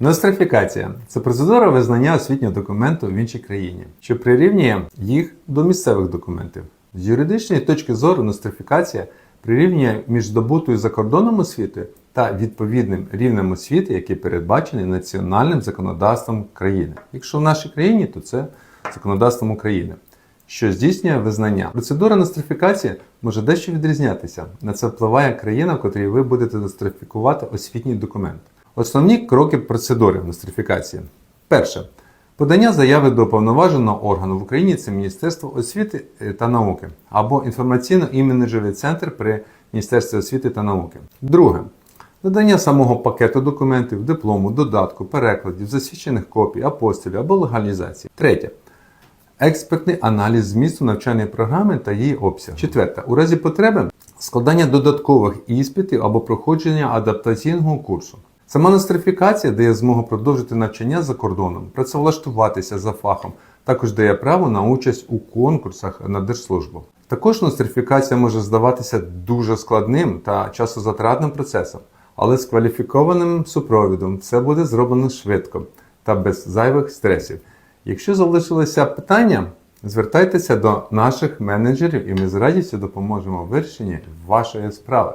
Нострифікація це процедура визнання освітнього документу в іншій країні, що прирівнює їх до місцевих документів. З юридичної точки зору нострифікація прирівнює між здобутою за кордоном освітою та відповідним рівнем освіти, який передбачений національним законодавством країни. Якщо в нашій країні, то це законодавством України, що здійснює визнання. Процедура нострифікації може дещо відрізнятися. На це впливає країна, в котрій ви будете нострифікувати освітній документ. Основні кроки процедури нострифікації. Перше. Подання заяви до повноваженого органу в Україні це Міністерство освіти е, та науки або інформаційно-іміджевий центр при Міністерстві освіти та науки. Друге. Надання самого пакету документів, диплому, додатку, перекладів, засвідчених копій, апостилів або легалізації. Третє. Експертний аналіз змісту навчальної програми та її обсягу. Четверте. У разі потреби складання додаткових іспитів або проходження адаптаційного курсу. Сама нострифікація дає змогу продовжити навчання за кордоном, працевлаштуватися за фахом, також дає право на участь у конкурсах на держслужбу. Також нострифікація може здаватися дуже складним та часозатратним процесом, але з кваліфікованим супровідом все буде зроблено швидко та без зайвих стресів. Якщо залишилися питання, звертайтеся до наших менеджерів і ми з радістю допоможемо в вирішенні вашої справи.